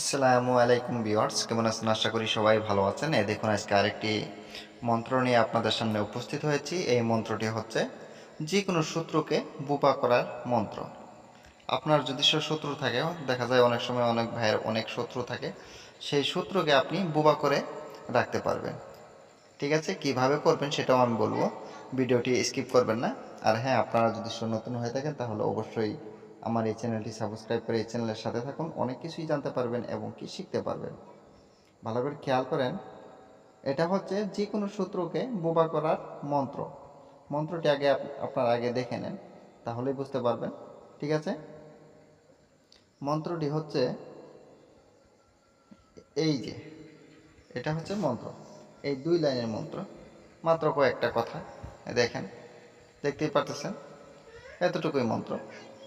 আসসালামু আলাইকুম ভিউয়ার্স, কেমন আছেন? আশা করি সবাই ভালো আছেন। এই দেখুন, আজকে আরেকটি মন্ত্র নিয়ে আপনাদের সামনে উপস্থিত হয়েছি। এই মন্ত্রটি হচ্ছে যে কোনো শত্রুকে বোবা করার মন্ত্র। আপনার যদি সে শত্রু থাকে, দেখা যায় অনেক সময় অনেক ভাইয়ের অনেক শত্রু থাকে, সেই শত্রুকে আপনি বোবা করে রাখতে পারবেন। ঠিক আছে? কীভাবে করবেন সেটাও আমি বলব। ভিডিওটি স্কিপ করবেন না। আর হ্যাঁ আপনারা যদি নতুন হয়ে থাকেন, তাহলে অবশ্যই আমার এই চ্যানেলটি সাবস্ক্রাইব করে এই চ্যানেলের সাথে থাকুন। অনেক কিছুই জানতে পারবেন এবং কি শিখতে পারবেন। ভালো করে খেয়াল করেন, এটা হচ্ছে যে কোনো সূত্রকে বোবা করার মন্ত্র। মন্ত্রটি আগে আপ- আপনারা আগে দেখে নেন, তাহলেই বুঝতে পারবেন, ঠিক আছে? মন্ত্রটি হচ্ছে, এই যে, এটা হচ্ছে মন্ত্র। এই দুই লাইনের মন্ত্র, মাত্র কয়েকটা কথা, দেখেন, দেখতেই পারতেছেন? এতটুকুই মন্ত্র।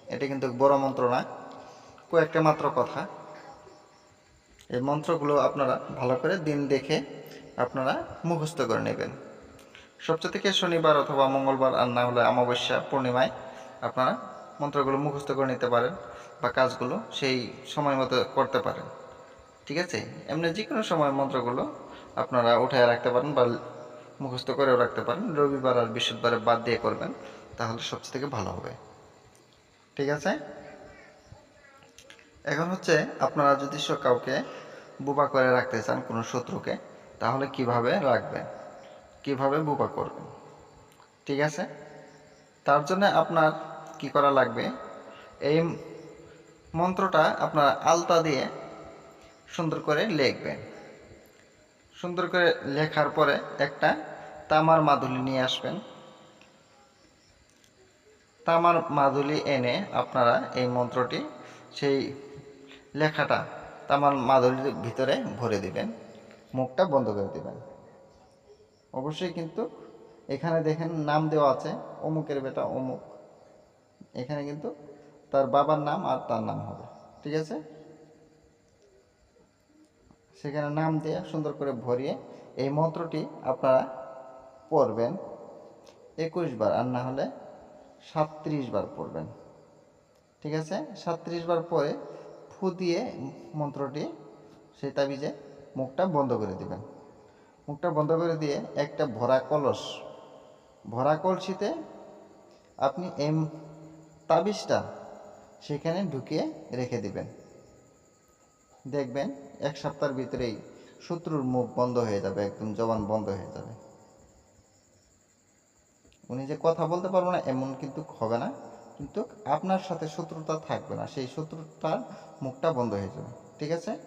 এটা কিন্তু বড় মন্ত্র না। কয়েকটা মাত্র কথা। এই মন্ত্রগুলো আপনারা ভালো করে দিন দেখে আপনারা মুখস্থ করে নেবেন। সবচেয়ে থেকে শনিবার অথবা মঙ্গলবার আর না হলে অমাবস্যা পূর্ণিমায় আপনারা মন্ত্রগুলো মুখস্থ করে নিতে পারেন বা কাজগুলো সেই সময় মতো করতে পারেন। ঠিক আছে? এমনি যে কোনো সময় মন্ত্রগুলো আপনারা উঠায় রাখতে পারেন বা মুখস্থ করেও রাখতে পারেন। রবিবার আর বৃহস্পতিবারে বাদ দিয়ে করবেন, তাহলে সবচেয়ে থেকে ভালো হবে। ঠিক আছে? এখন হচ্ছে আপনারা যদি কাউকে বোবা করে রাখতে চান কোনো শত্রুকে, তাহলে কীভাবে রাখবেন? কীভাবে বোবা করবেন? ঠিক আছে? তার জন্য আপনার কি করা লাগবে? এই মন্ত্রটা আপনার আলতা দিয়ে সুন্দর করে লিখবেন। সুন্দর করে লেখার পরে একটা তামার মাদুলি নিয়ে আসবেন। তামার মাদুলি এনে আপনারা এই মন্ত্রটি সেই লেখাটা তামার মাদুলির ভিতরে ভরে দিবেন, মুখটা বন্ধ করে দিবেন। অবশ্যই কিন্তু এখানে দেখেন নাম দেওয়া আছে, অমুকের বেটা অমুক। এখানে কিন্তু তার বাবার নাম আর তার নাম হবে, ঠিক আছে? সেখানে নাম দিয়ে সুন্দর করে ভরিয়ে এই মন্ত্রটি আপনারা পড়বেন একুশ বার, আর না হলে সাতত্রিশ বার পড়বেন। ঠিক আছে? সাতত্রিশ বার পরে ফু দিয়ে মন্ত্রটি, সেই তাবিজে মুখটা বন্ধ করে দিবেন। মুখটা বন্ধ করে দিয়ে একটা ভরা কলস, ভরা কলসিতে আপনি এম তাবিজটা সেখানে ঢুকিয়ে রেখে দিবেন। দেখবেন এক সপ্তাহের ভিতরেই শত্রুর মুখ বন্ধ হয়ে যাবে, একদম জবান বন্ধ হয়ে যাবে। উনি যে কথা বলতে পারব না, এমন কিন্তু হবে না। কিন্তু আপনার সাথে শত্রুতা থাকবে না, সেই শত্রুতার মুখটা বন্ধ হয়ে যাবে, ঠিক আছে?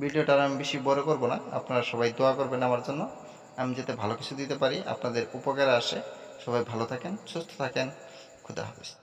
ভিডিওটা আমি বেশি বড় করব না, আপনারা সবাই দোয়া করবেন আমার জন্য। আমি যাতে ভালো কিছু দিতে পারি, আপনাদের উপকারে আসে। সবাই ভালো থাকেন, সুস্থ থাকেন। খুদা হাফিজ।